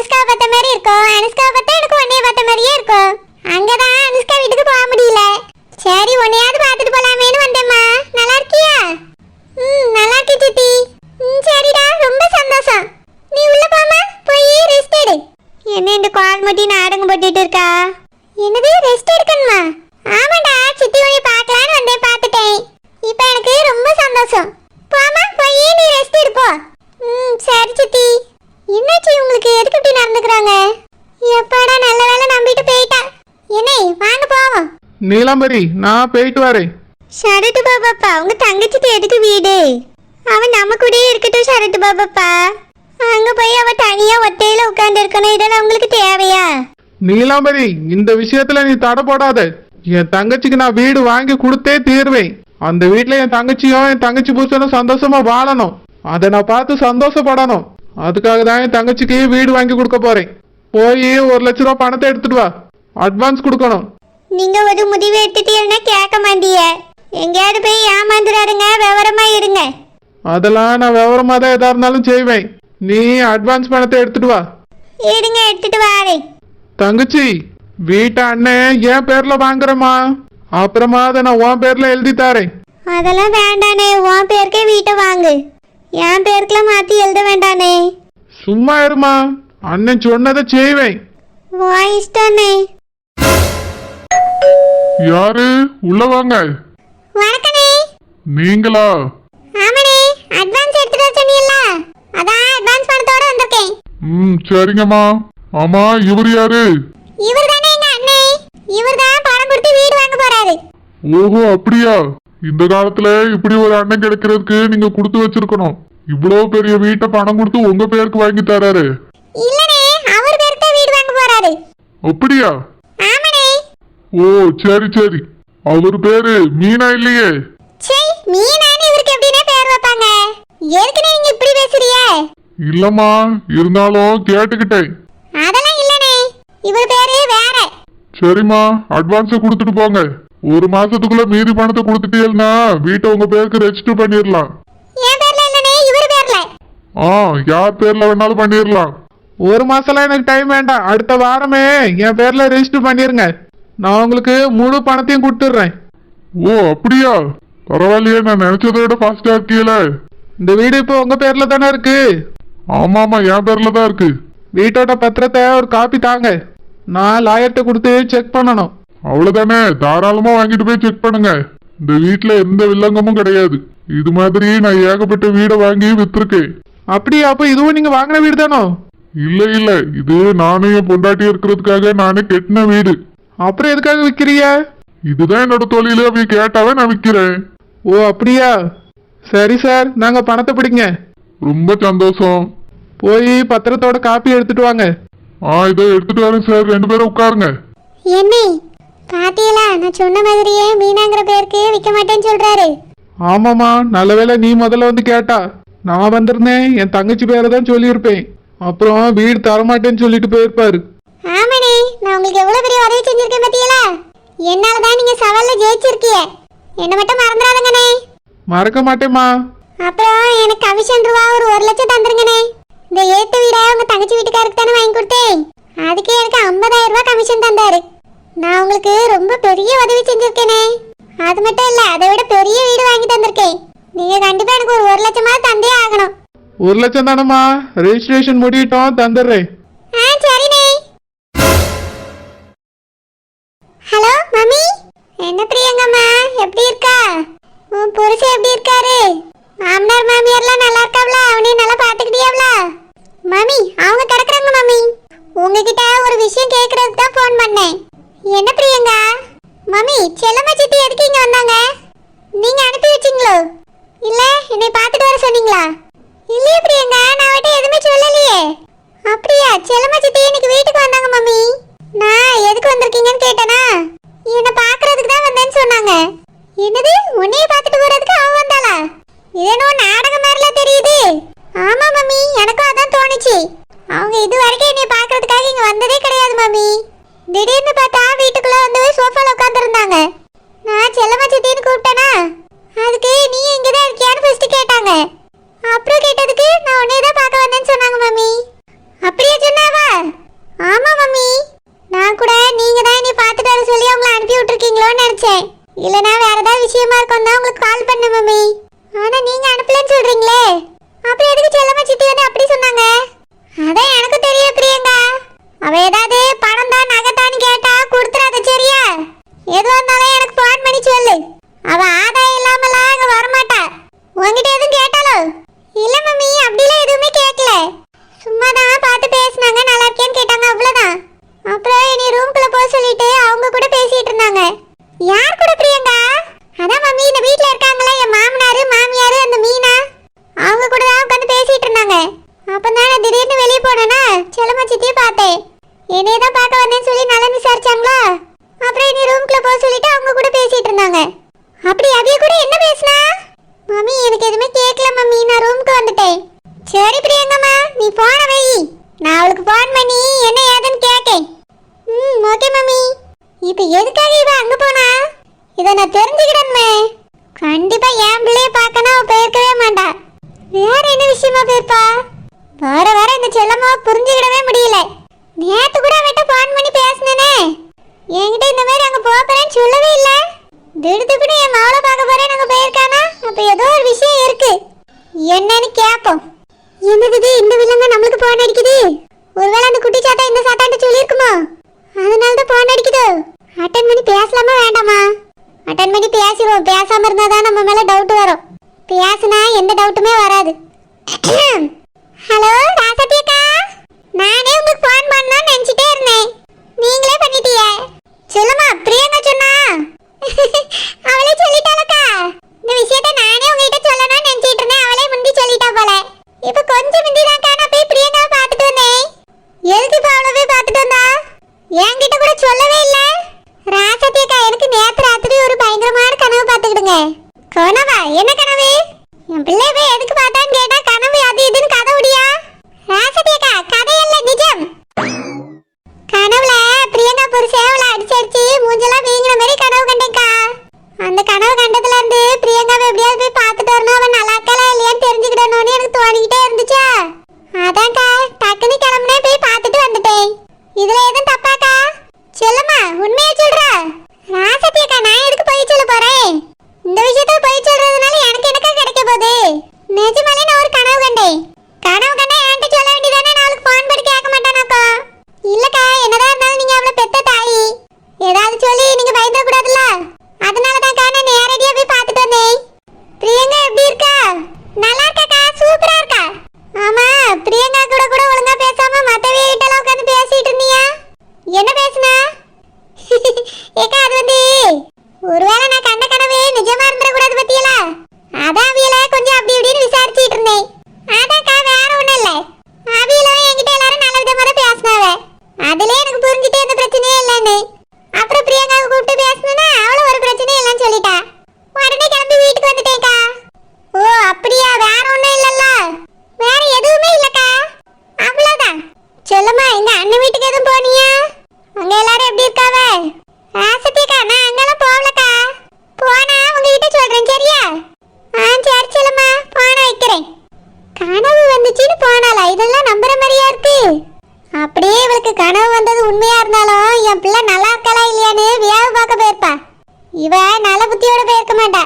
அனுஷ்கா பார்த்த மாதிரி இருக்கும். அனுஷ்கா பார்த்தா எனக்கு உன்னைய பார்த்த மாதிரியே இருக்கும். நீலாம்பரி நான் போயிட்டு வரேன். சரட்டு பாபாப்பா உங்க தங்கச்சிக்கு எதுக்கு வீடு? அவன் நம்ம கூடயே இருக்கட்டும் சரட்டு பாபாப்பா அங்க போய் அவ தனியா ஒத்தையில உட்கார்ந்து இருக்கணும் இதெல்லாம் உங்களுக்கு தேவையா? நீலாம்பரி இந்த விஷயத்துல நீ தடை போடாத. என் தங்கச்சிக்கு நான் வீடு வாங்கி கொடுத்தே தீர்வேன். அந்த வீட்ல என் தங்கச்சியும் என் தங்கச்சி புருஷனும் சந்தோஷமா வாழணும். அதை நான் பார்த்து சந்தோஷப்படணும். அதுக்காக தான் என் தங்கச்சிக்கு வீடு வாங்கி கொடுக்க போறேன். போய் ஒரு லட்ச ரூபா பணத்தை எடுத்துட்டு வா. அட்வான்ஸ் கொடுக்கணும். நீங்க ஒரு முடிவு எடுத்துட்டீங்கன்னா கேட்க மாட்டீங்க எங்கேயாவது போய் ஏமாந்துடாருங்க விவரமா இருங்க. அதெல்லாம் நான் விவரமா தான் எதா இருந்தாலும் செய்வேன். நீ அட்வான்ஸ் பணத்தை எடுத்துட்டு வா. இருங்க எடுத்துட்டு வாரேன் தங்கச்சி வீட்டை அண்ணன் என் பேர்ல வாங்குறேம்மா. அப்புறமா அதை நான் உன் பேர்ல எழுதி தாரேன். அதெல்லாம் வேண்டானே உன் பேருக்கே வீட்டை வாங்கு. என் பேருக்குலாம் மாத்தி எழுத வேண்டானே சும்மா இருமா. அண்ணன் சொன்னதை செய்வேன். உன் இஷ்டம்னே யாரு? உள்ள வாங்க. வணக்கண்ணே நீங்களா? ஆமாண்ணே. அட்வான்ஸ் எடுத்துட்டு வர சொன்னீல்ல அதான் அட்வான்ஸ் பணத்தோட வந்திருக்கேன். ம் சரிங்கம்மா. ஆமா இவர் யாரு? இவர் தானே எங்க அண்ணே. இவர் தான் பணம் கொடுத்து வீடு வாங்க போறாரு. ஓஹோ அப்படியா? இந்த காலத்துல இப்படி ஒரு அண்ணன் கிடைக்கிறதுக்கு நீங்க கொடுத்து வச்சிருக்கணும். இவ்வளவு பெரிய வீட்டை பணம் கொடுத்து உங்க பேருக்கு வாங்கி தராரு. இல்லனே அவர் பேருக்கு வீடு வாங்க போறாரு. அப்படியா? ஓ சரி சரி. அவர் பேரு மீனா இல்லையே? சே மீனானு இவருக்கு எப்படினே பேர் வைப்பாங்க. ஏற்கனவே நீங்க இப்படி பேசுறியே இல்லம்மா இருந்தாலும் கேட்டுக்கிட்டேன். அதெல்லாம் இல்லனே. இவர் பேரு வேற. சரிம்மா அட்வான்ஸை கொடுத்துட்டு போங்க. ஒரு மாசத்துக்குள்ள மீதி பணத்தை கொடுத்துட்டீங்கன்னா வீட்டை உங்க பேருக்கு ரெஜிஸ்டர் பண்ணிடலாம் என் பேர்ல இல்லனே இவர் பேர்ல. ஆ யார் பேர்ல வேணாலும் பண்ணிடலாம் ஒரு மாசம்லாம் எனக்கு டைம் வேண்டாம். அடுத்த வாரமே என் பேர்ல ரெஜிஸ்டர் பண்ணிருங்க. நான் உங்களுக்கு முழு பணத்தையும் கொடுத்துட்றேன். ஓ அப்படியா? பரவாயில்லையே நான் நினைச்சதை விட ஃபாஸ்டா இருக்கீல இந்த வீடு இப்போ உங்க பேர்ல தானே இருக்கு? ஆமா ஆமா என் பேர்ல தான் இருக்கு. வீட்டோட பத்திரத்தை ஒரு காப்பி தாங்க. நான் லாயர்கிட்ட கொடுத்து செக் பண்ணணும். அவ்வளவுதானே? தாராளமா வாங்கிட்டு போய் செக் பண்ணுங்க. இந்த வீட்ல எந்த வில்லங்கமும் கிடையாது. இது மாதிரி நான் ஏகப்பட்ட வீடை வாங்கி வித்திருக்கேன். அப்படியா? அப்போ இதுவும் நீங்க வாங்கின வீடு தானோ? இல்ல இல்ல. இது நானும் என் பொண்டாட்டி இருக்கிறதுக்காக நானே கெட்டின வீடு. அப்புறம் எதுக்காக விற்கிறீங்க இதுதான் என்னோட தொழிலு அவங்க கேட்டாவே நான் விக்கிறேன். ஓ அப்படியா? சரி சார் நாங்க பணத்தை பிடிங்க. ரொம்ப சந்தோஷம். போய் பத்திரத்தோட காப்பி எடுத்துட்டு வாங்க. ஆ இதோ எடுத்துட்டு வரேன் சார். ரெண்டு பேரும் உட்காருங்க. என்னே பாத்தீங்களா? நான் சொன்ன மாதிரியே மீனாங்கிற பேருக்கு விற்க மாட்டேன்னு சொல்றாரு. ஆமாம்மா நல்ல வேளை நீ முதல்ல வந்து கேட்டா. நான் வந்திருந்தேன் என் தங்கச்சி பேரை தான் சொல்லியிருப்பேன். அப்புறம் வீடு தரமாட்டேன்னு சொல்லிட்டு போயிருப்பாரு. நான் உங்களுக்கு எவ்வளவு பெரிய உதவி செஞ்சிருக்கேன் பாத்தீங்களா? என்னால தான் நீங்க சவால்ல ஜெயிச்சிருக்கீங்க. என்ன மட்டும் மறந்துடாதுங்கண்ணே மறக்க மாட்டேம்மா. அப்புறம் எனக்கு கமிஷன் ரூபா ஒரு ஒரு லட்சம் தந்துருங்கண்ணே இந்த ஏத்த வீடை உங்க தங்கச்சி வீட்டுக்காருக்கு தானே வாங்கி கொடுத்தேன். அதுக்கு எனக்கு ஐம்பதாயிரம் ரூபாய் கமிஷன் தந்தாரு. நான் உங்களுக்கு ரொம்ப பெரிய உதவி செஞ்சிருக்கேனே அது மட்டும் இல்ல அதை விட பெரிய வீடு வாங்கி தந்திருக்கேன். நீங்க கண்டிப்பா எனக்கு ஒரு ஒரு லட்சமாவது தந்தே ஆகணும். ஒரு லட்சம் தானம்மா. ரெஜிஸ்ட்ரேஷன் முடியட்டும் தந்துடுறேன். ஆ சரிண்ணே ஹலோ மம்மி என்ன பிரியங்கம்மா எப்படி இருக்கா உன் புருஷன் எப்படி இருக்காரு மாமனார் மாமியார்லாம் நல்லா இருக்காவ்ல அவனையும் நல்லா பாத்துக்கிட்டியாவ்ல மம்மி அவங்க கிடக்குறாங்க மம்மி உங்ககிட்ட ஒரு விஷயம் கேட்கறதுக்கு தான் ஃபோன் பண்ணேன் என்ன பிரியங்கா மம்மி செல்லம்மா சித்தி எதுக்கு இங்க வந்தாங்க நீங்க அனுப்பி வச்சீங்களோ இல்ல என்னை பார்த்துட்டு வர சொன்னீங்களா? இல்லையே பிரியங்கா நான் அவட்ட எதுவுமே சொல்லலையே. அப்படியா? செல்லம்மா சித்தி இன்னைக்கு வீட்டுக்கு வந்தாங்க மம்மி. நான் எதுக்கு வந்திருக்கீங்கன்னு கேட்டேனா? என்னை பார்க்கறதுக்கு தான் வந்தேன்னு சொன்னாங்க. என்னது? உன்னைய பார்த்துட்டு போறதுக்கு அவ வந்தாளா? இதனோ நாடகம் மாதிரிலாம் தெரியுது. ஆமா மம்மி எனக்கும் அதான் தோணுச்சு. அவங்க இது வரைக்கும் என்னை பார்க்க இங்க வந்ததே கிடையாது மம்மி திடீர்னு பார்த்தா வீட்டுக்குள்ள விஷயமா இருக்கும் தான் உங்களுக்கு கால் பண்ண மம்மி ஆனா நீங்க அனுப்பலன்னு சொல்றீங்களே அப்புறம் எதுக்கு செல்லம்மா சித்தி வந்து அப்படி சொன்னாங்க அதான் எனக்கு தெரியும் பிரியங்கா அவ ஏதாவது பணம் தான் நகைத்தான்னு கேட்டா கொடுத்துறாத சரியா எதுவா இருந்தாலும் எனக்கு ஃபோன் பண்ணி சொல்லு அவ ஆதாயம் இல்லாமலாம் அங்க வரமாட்டா உன்கிட்ட எதுவும் கேட்டாலோ இல்ல மம்மி அப்படிலாம் எதுவுமே கேட்கல சும்மா தான் பார்த்து பேசுனாங்க நல்லா இருக்கேன்னு கேட்டாங்க அவ்வளவுதான் அப்புறம் இனி ரூம்குள்ள போக சொல்லிட்டு அவங்க கூட பேசிட்டு இருந்தாங்க யார் கூட பிரியங்கா அதான் மம்மி இந்த வீட்ல இருக்காங்களே என் மாமனாரு மாமியாரு அந்த மீனா அவங்க கூட தான் உட்காந்து பேசிட்டு இருந்தாங்க அப்பதான் நான் திடீர்னு வெளியே போனேன்னா செல்லம்மா சித்தியை பார்த்தேன் என்னைய தான் பார்க்க வந்தேன்னு சொல்லி நல்லா விசாரிச்சாங்களா அப்புறம் இனி ரூம்குள்ள போக சொல்லிட்டு அவங்க கூட பேசிட்டு அப்படி அவிய கூட என்ன பேசினா? மம்மி எனக்கு எதுவுமே கேட்கல மம்மி. நான் ரூமுக்கு வந்துட்டேன். சரி பிரியங்கம்மா நீ போன வை. நான் அவளுக்கு ஃபோன் பண்ணி என்ன ஏதுன்னு கேட்டேன். ம் ஓகே மம்மி. இப்போ எதுக்காக இவ அங்க போனா? இதை நான் தெரிஞ்சுக்கிடணுமே கண்டிப்பா என் பிள்ளைய பார்க்கணும். அவ போயிருக்கவே மாட்டா. வேற என்ன விஷயமா போயிருப்பா? வர வர இந்த செல்லம்மாவை புரிஞ்சுக்கிடவே முடியல. நேத்து கூட அவட்ட ஃபோன் பண்ணி பேசினேனே. என்கிட்ட இந்த மாதிரி அங்க போறேன்னு சொல்லவே இல்லை. திடுதுப்புன்னு என் மாவளை பார்க்க போறேன் அங்க போயிருக்கானா? அப்ப ஏதோ ஒரு விஷயம் இருக்கு. என்னன்னு கேட்போம் என்னது இது இந்த வில்லங்க நம்மளுக்கு போன் அடிக்குது? ஒருவேளை அந்த குட்டி சாத்தா இந்த சாத்தாண்ட சொல்லியிருக்குமோ? அதனால தான் போன் அடிக்குது. அட்டன் பண்ணி பேசலாமா வேண்டாமா? அட்டன் பண்ணி பேசிடுவோம் பேசாம இருந்தா தானே இவ நல்ல புத்தியோட போயிருக்க மாட்டா.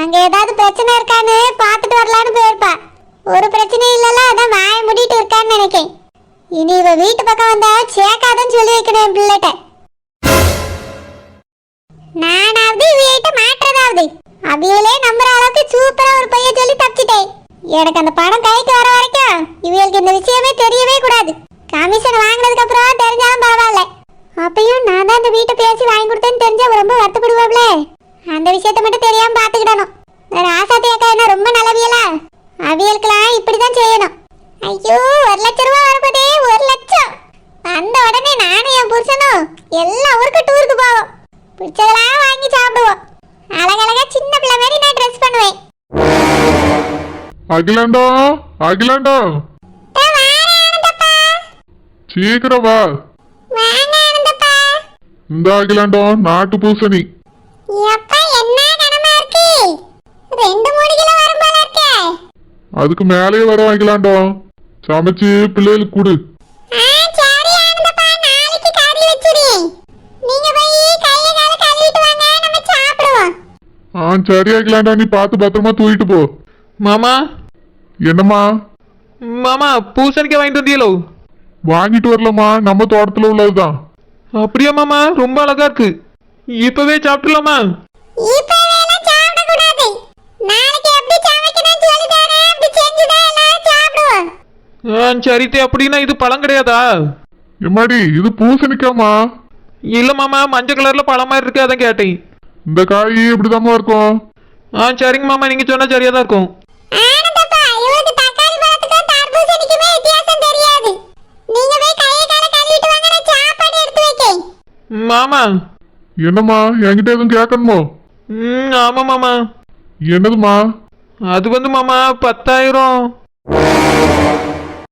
அங்க ஏதாவது பிரச்சனை இருக்கான்னு பார்த்துட்டு வரலான்னு போயிருப்பா. ஒரு பிரச்சனை இல்லல அதான் வாய முடிட்டு இருக்கான்னு நினைக்கேன். இனி இவ வீட்டு பக்கம் வந்தா சேக்காதன்னு சொல்லி வைக்கணும் என் பிள்ளைகிட்ட. நானாவது இவையிட்ட மாற்றதாவது. அவியலே நம்புற அளவுக்கு சூப்பரா ஒரு பையன் சொல்லி தப்பிச்சிட்டேன். எனக்கு அந்த பணம் கைக்கு வர வரைக்கும் இவங்களுக்கு இந்த விஷயமே தெரியவே கூடாது. கமிஷன் வாங்கினதுக்கு அப்புறம் தெரிஞ்சாலும் பரவாயில்ல. அப்பயும் நான் தான் இந்த வீட்டை பேசி வாங்கி கொடுத்தேன்னு ரொம்ப வருத்தப்படுவாப்ல? அந்த விஷயத்த மட்டும் தெரியாம பாத்துக்கிடணும் வேற ஆசாத்தி அக்கா என்ன ரொம்ப நல்லவியலா? அவியலுக்கெல்லாம் இப்படிதான் செய்யணும். ஐயோ ஒரு லட்சம் ரூபாய் வரப்போதே ஒரு லட்சம். வந்த உடனே நானும் என் புருஷனும் எல்லா ஊருக்கு டூருக்கு போவோம். பிடிச்சதெல்லாம் வாங்கி சாப்பிடுவோம். அழகழகா சின்ன பிள்ளை மாதிரி நான் ட்ரெஸ் பண்ணுவேன். அகிலாண்டோ அகிலாண்டோ. சீக்கிரம் வா. இந்த அகிலாண்டோ நாட்டு பூசணி. எப்பா என்ன கனமா இருக்கு? ரெண்டு மூணு கிலோ வரும் போல இருக்கே. அதுக்கு மேலேயே வரும் அகிலாண்டோ சமைச்சு பிள்ளைகளுக்கு கொடு. ஆ சரி ஆனந்தப்பா நாளைக்கு கறி வச்சிரு நீங்க போய் கைய கால கழுவிட்டு வாங்க நம்ம சாப்பிடுவோம். ஆ சரியாக்கலாம்டா நீ பார்த்து பத்திரமா தூக்கிட்டு போ. மாமா. என்னம்மா? மாமா பூசணிக்காய் வாங்கிட்டு வந்தீங்களோ வாங்கிட்டு வரலம்மா நம்ம தோட்டத்துல உள்ளதுதான். அப்படியா மாமா? ரொம்ப அழகா இருக்கு. இப்பவே ஆ சரித்தே அப்படின்னா இது பழம் கிடையாதா? எம்மாடி இது பூசணிக்காமா இல்ல மாமா மஞ்சள் கலர்ல பழம் மாதிரி இருக்கு அதான் கேட்டேன். இந்த காய் இப்படிதாம்மா இருக்கும்? ஆ சரிங்க மாமா நீங்க சொன்னா சரியா தான் இருக்கும் மாமா. என்னம்மா என்கிட்ட எதுவும் கேட்கணுமோ? ம் ஆமா மாமா. என்னதுமா அது வந்து மாமா பத்தாயிரம்.